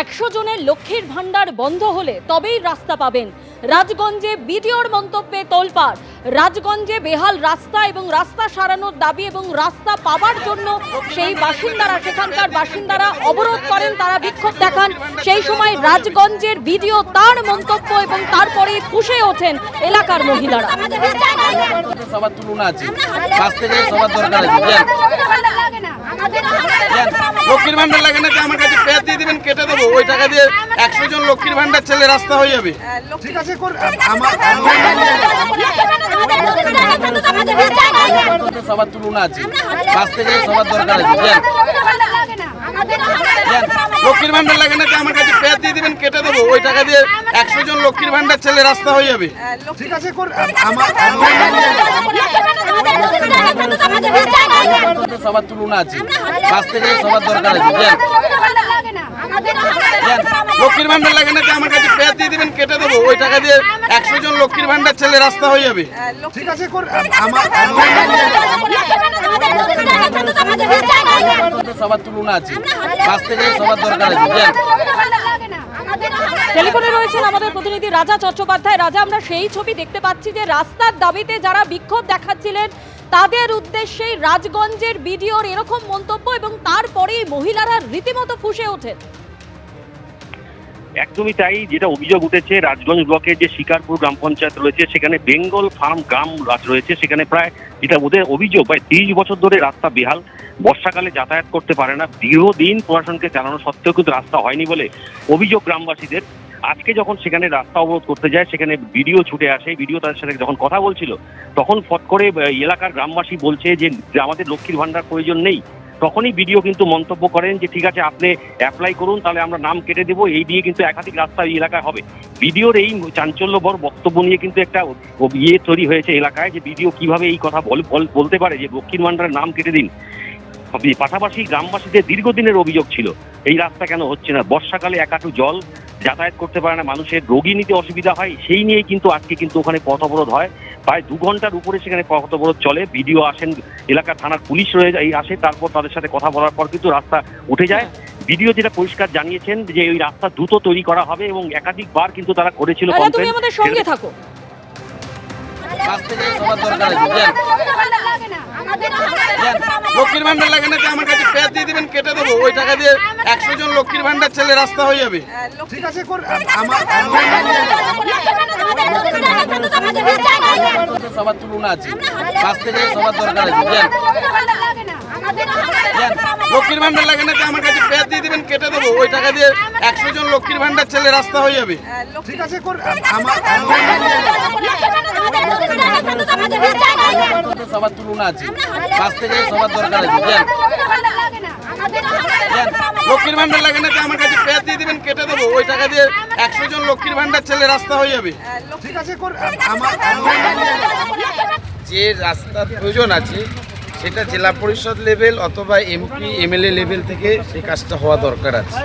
একশো জনের লক্ষ্মীর ভাণ্ডার বন্ধ হলে তবেই রাস্তা পাবেন। রাজগঞ্জে বিডিওর মন্তব্যে তোলপাড়। রাজগঞ্জে বেহাল রাস্তা এবং রাস্তা সারানোর দাবি এবং রাস্তা পাবার জন্য সেই বাসিন্দারা সেখানকার বাসিন্দারা অবরোধ করেন তারা বিক্ষোভ দেখান। সেই সময় রাজগঞ্জের বিডিও তার মন্তব্য এবং তারপরে ফুসে ওঠেন এলাকার মহিলারা। সবার তুলনা আছে। সবার দরকার। লক্ষ্মীর ভান্ডার লাগে না আমার কাছে পেঁয়াজ দিয়ে দিবেন কেটে দেবো। ওই টাকা দিয়ে একশো জন লক্ষ্মীর ভান্ডার ছেলে রাস্তা হয়ে যাবে। ঠিক আছে কর- আমার আমার সবার তুলনা আছে বাঁচতে গেলে সবার দরকার আছে। লক্ষ্মীর ভান্ডার লাগে না আমার কাছে পেঁয়াজ দিয়ে দিবেন কেটে দেবো ওই টাকা দিয়ে একশো জন লক্ষ্মীর ভান্ডার ছেলে রাস্তা হয়ে যাবে ঠিক আছে সবার তুলনা আছে বাঁচতে গেলে সবার দরকার আছে। লক্ষ্মীর ভান্ডার লাগে না আমার কাছে পেঁয়াজ দিয়ে দিবেন কেটে দেবো ওই টাকা দিয়ে একশো জন লক্ষ্মীর ভান্ডার ছেলে রাস্তা হয়ে যাবে ঠিক আছে সবার তুলনা আছে বাঁচতে গেলে সবার দরকার আছে টেলিফোনে রয়েছেন আমাদের প্রতিনিধি রাজা চট্টোপাধ্যায় রাজা আমরা সেই ছবি দেখতে পাচ্ছি যে রাস্তার দাবিতে যারা বিক্ষোভ দেখাচ্ছিলেন তাদের উদ্দেশ্যে রাজগঞ্জের বিডিওর এরকম মন্তব্য এবং তারপরেই মহিলারা রীতিমতো ফুসে ওঠেন। একদমই তাই যেটা অভিযোগ উঠেছে, রাজগঞ্জ ব্লকের যে শিকারপুর গ্রাম পঞ্চায়েত রয়েছে, সেখানে বেঙ্গল ফার্ম গ্রাম রাজ রয়েছে, সেখানে প্রায় যেটা ওদের অভিযোগ, প্রায় তিরিশ বছর ধরে রাস্তা বেহাল, বর্ষাকালে যাতায়াত করতে পারে না, দীর্ঘদিন প্রশাসনকে চালানো সত্ত্বেও কিন্তু রাস্তা হয়নি বলে অভিযোগ গ্রামবাসীদের। আজকে যখন সেখানে রাস্তা অবরোধ করতে যায়, সেখানে ভিডিও ছুটে আসে। ভিডিও তাদের সাথে যখন কথা বলছিল, তখন ফট করে এলাকার গ্রামবাসী বলছে যে আমাদের লক্ষ্মীর ভান্ডার প্রয়োজন নেই। তখনই ভিডিও কিন্তু মন্তব্য করেন যে, ঠিক আছে, আপনি অ্যাপ্লাই করুন, তাহলে আমরা নাম কেটে দেবো। এই দিয়ে কিন্তু একাধিক রাস্তা এই এলাকায় হবে। ভিডিওর এই চাঞ্চল্যবর বক্তব্য নিয়ে কিন্তু একটা ইয়ে তৈরি হয়েছে এলাকায় যে ভিডিও কীভাবে এই কথা বল- বল- বলতে পারে যে, লক্ষ্মীর ভান্ডারের নাম কেটে দিন। পাশাপাশি গ্রামবাসীদের দীর্ঘদিনের অভিযোগ ছিল, এই রাস্তা কেন হচ্ছে না? বর্ষাকালে একাটু জল যাতায়াত করতে পারে না মানুষের রোগী নিতে অসুবিধা হয় সেই নিয়েই কিন্তু আজকে কিন্তু ওখানে পথ অবরোধ হয়। প্রায় দু ঘণ্টার উপরে সেখানে পথ অবরোধ চলে ভিডিও আসেন এলাকার থানার পুলিশ রয়ে যায় আসে তারপর তাদের সাথে কথা বলার পর কিন্তু রাস্তা উঠে যায়। ভিডিও যেটা পরিষ্কার জানিয়েছেন যে ওই রাস্তা দ্রুত তৈরি করা হবে এবং একাধিকবার কিন্তু তারা করেছিল রাজা তুমি সঙ্গে থাকো। বাঁচতে লক্ষ্মীর ভান্ডার লাগে না যে আমার কাছে পেঁয়াজ দিয়ে দিবেন কেটে দেবো ওই টাকা দিয়ে একশো জন লক্ষ্মীর ভান্ডার ছেলে রাস্তা হয়ে যাবে ঠিক আছে সবার তুলনা আছে পাঁচ থেকে সবার দরকার আছে। লক্ষ্মীর ভান্ডার লাগে না যে আমার কাছে দেবো ওই টাকা দিয়ে একশো জন লক্ষ্মীর ভান্ডার ছেলে রাস্তা হয়ে যাবে। ঠিক আছে কর- আমার আমার সবার তুলনা আছে। বাঁচতে গেলে সবার দরকার আছে। লক্ষ্মীর ভান্ডার লাগে না যে আমার কাছে পেঁয়াজ দিয়ে দিবেন কেটে দেবো। ওই টাকা দিয়ে একশো জন লক্ষ্মীর ভান্ডার ছেলে রাস্তা হয়ে যাবে। ঠিক আছে যে রাস্তার প্রয়োজন আছে সেটা জেলা পরিষদ লেভেল অথবা এমপি এমএলএ লেভেল থেকে সেই কাজটা হওয়া দরকার আছে।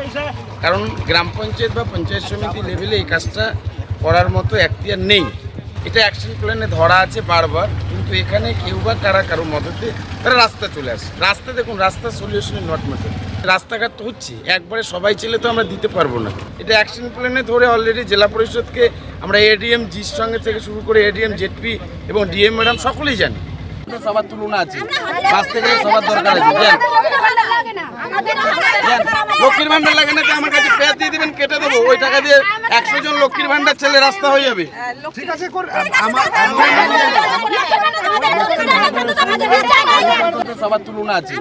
কারণ গ্রাম পঞ্চায়েত বা পঞ্চায়েত সমিতি লেভেলে এই কাজটা করার মতো এখতিয়ার নেই। এটা অ্যাকশন প্ল্যানে ধরা আছে বারবার, কিন্তু এখানে কেউ বা কারা কারও মদতে তারা রাস্তা চলে আসে। রাস্তা দেখুন রাস্তা সলিউশন নট ম্যাটার রাস্তাঘাট তো হচ্ছে, একবারে সবাই চেলে তো আমরা দিতে পারব না। এটা অ্যাকশন প্ল্যানে ধরে অলরেডি জেলা পরিষদকে আমরা এডিএম জির সঙ্গে থেকে শুরু করে এডিএম জেডপি এবং ডিএম ম্যাডাম সকলেই জানি। সবার তুলনা আছে। বাঁচতে গেলে সবার দরকার আছে। লক্ষ্মীর ভান্ডার লাগে না যে আমার কাছে পেঁয়াজ দিয়ে দেবেন কেটে দেবো। ওই টাকা দিয়ে একশো জন লক্ষ্মীর ভান্ডার ছেলে রাস্তা হয়ে যাবে। ঠিক আছে কর- আমার আমার সবার তুলনা আছে।